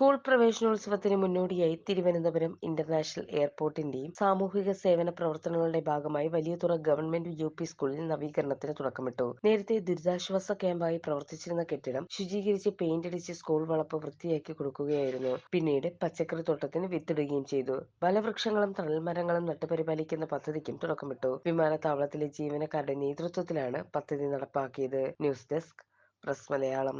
School പ്രവേശനോത്സവത്തിന് മുന്നോടിയായി Thiruvananthapuram international എയർപോർട്ടിന്റെയും സാമൂഹിക സേവന പ്രവർത്തനങ്ങളുടെ ഭാഗമായി വലിയതുറ ഗവൺമെന്റ് യു പി സ്കൂളിൽ നവീകരണത്തിന് തുടക്കമിട്ടു. നേരത്തെ ദുരിതാശ്വാസ ക്യാമ്പായി പ്രവർത്തിച്ചിരുന്ന കെട്ടിടം ശുചീകരിച്ച് പെയിന്റ് അടിച്ച് സ്കൂൾ വളപ്പ് വൃത്തിയാക്കി കൊടുക്കുകയായിരുന്നു. പിന്നീട് പച്ചക്കറി തോട്ടത്തിന് വിത്തിടുകയും ചെയ്തു. ഫലവൃക്ഷങ്ങളും തണൽമരങ്ങളും നട്ടുപരിപാലിക്കുന്ന പദ്ധതിക്കും തുടക്കമിട്ടു. വിമാനത്താവളത്തിലെ ജീവനക്കാരുടെ നേതൃത്വത്തിലാണ് പദ്ധതി നടപ്പാക്കിയത്. News desk press Malayalam.